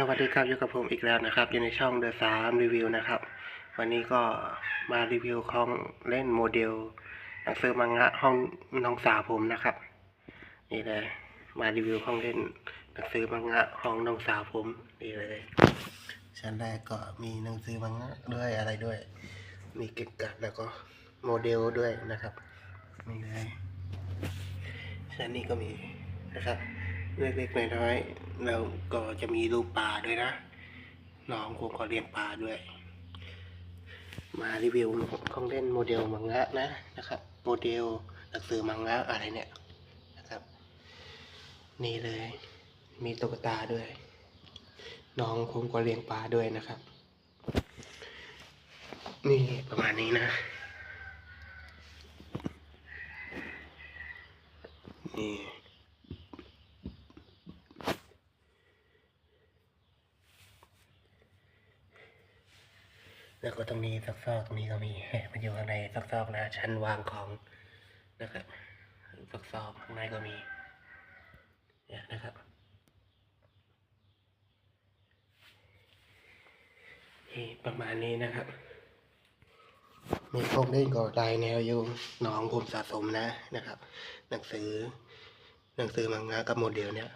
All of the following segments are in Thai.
สวัสดีครับอยู่กับผมอีกแล้วนะครับ อยู่ในช่อง The 3 Review นะครับ วันนี้ก็มารีวิวของเล่นโมเดลหนังสือมังงะห้องน้องสาวผมนะครับ นี่เลย มารีวิวของเล่นหนังสือมังงะห้องน้องสาวผมนี่เลย ชั้นแรกก็มีหนังสือมังงะด้วยอะไรด้วย มีเก็บกัดแล้วก็โมเดลด้วยนะครับนี่เลยชั้นนี้ก็มีนะครับ เล็กๆน้อยๆแล้วก็จะมีรูปปลาด้วยนะน้องผมก็เลี้ยงปลาด้วย มารีวิวของเล่นโมเดลมังงะนะนะครับโมเดลหนังสือมังงะอะไรเนี่ยนะครับ นี่เลย มีตุ๊กตาด้วย น้องผมก็เลี้ยงปลาด้วยนะครับ นี่ประมาณนี้นะนี่ แล้วก็ตรงนี้ซอกๆตรงนี้ก็มีมันอยู่ข้างในซอกๆนะชั้นวางของนะครับซอกๆข้างในก็มีเนี่ยนะครับนี่ประมาณนี้นะครับมีพวกเล่นก็ลายแนวอยู่น้องผมสะสมนะนะครับ หนังสือ หนังสือมังงะกับโมเดลเนี่ย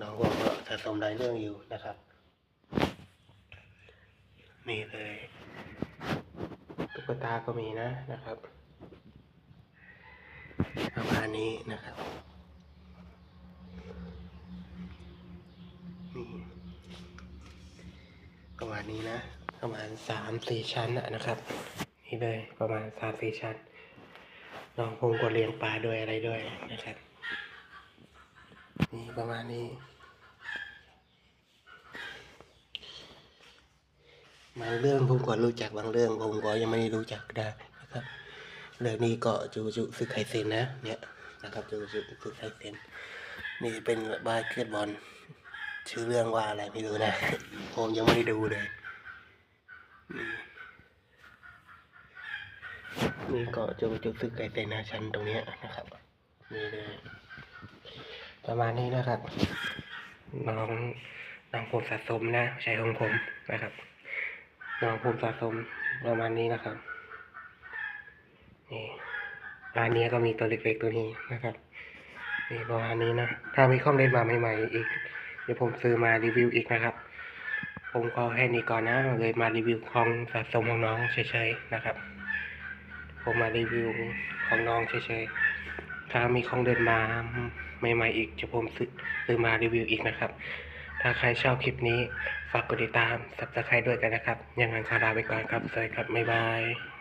น้องผมก็สะสมหลายเรื่องอยู่นะครับ นี่เลยตุ๊กตาก็มีนะนะครับประมาณนี้นะครับนี่ประมาณนี้นะประมาณสามสี่ชั้นนะนะครับ นี่เลยประมาณสามสี่ชั้นน้องผมก็เลี้ยงปลาด้วยอะไรด้วยนะครับ นี่ประมาณนี้ บางเรื่องผมก็รู้จักบางเรื่องผมก็ยังไม่รู้จักได้นะครับเรื่องนี้ก็จูจูซึกไคเซนนะเนี่ยนะครับจูจูซึกไคเซนนี่เป็นบาสเกตบอลชื่อเรื่องว่าอะไรไม่รู้นะผมยังไม่ได้ดูเลยนี่ก็จูจูซึกไคเซนนะชั้นตรงเนี้ยนะครับนี่เลยประมาณนี้นะครับน้องน้องผมสะสมนะใช้ของผมนะครับ น้องผมสะสมประมาณนี้นะครับ นี่ร้านนี้ก็มีตัวเล็กๆตัวนี้นะครับนี่ประมาณนี้นะ ถ้ามีของเล่นมาใหม่ๆอีก เดี๋ยวผมซื้อมารีวิวอีกนะครับ ผมก็แค่นี้ก่อนนะเลยมารีวิวของสะสมของน้องเฉยๆนะครับ ผมมารีวิวของน้องเฉยๆถ้ามีของเดินมาใหม่ๆอีกจะผมซื้อซื้อมารีวิวอีกนะครับ ถ้าใครชอบคลิปนี้ ฝากกดติดตาม subscribe ด้วยกันนะครับ ยังไงขอลาไปก่อนครับ สวัสดีครับ บ๊ายบาย